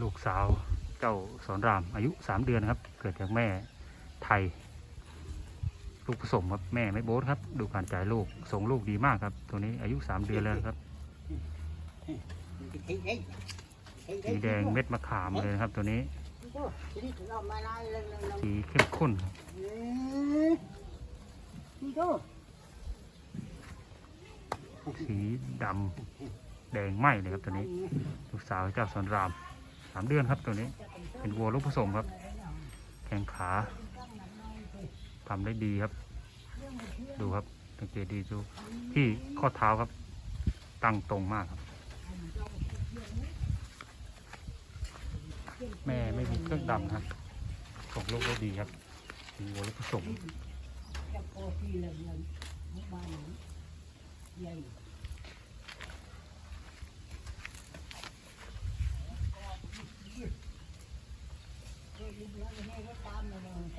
ลูกสาวเจ้าสอนรามอายุสามเดือนครับ เกิดจากแม่ไทย ลูกผสมครับแม่ไม่โบ๊ทครับ ดูการจ่ายลูกส่งลูกดีมากครับ ตัวนี้อายุสามเดือนแล้วครับสีแดงเม็ดมะขามเลยนะครับ ตัวนี้สีเข้มข้นสีดำแดงไหมเลยครับตัวนี้ ลูกสาวเจ้าสอนราม สามเดือนครับตัวนี้ เป็นวัวลูกผสมครับ แข้งขาทำได้ดีครับ ดูครับสังเกตดีดูที่ข้อเท้าครับ ตั้งตรงมากครับ แม่ไม่มีเครื่องดำครับส่งลูกได้ดีครับเป็นวัวลูกผสม ยึดตามในเ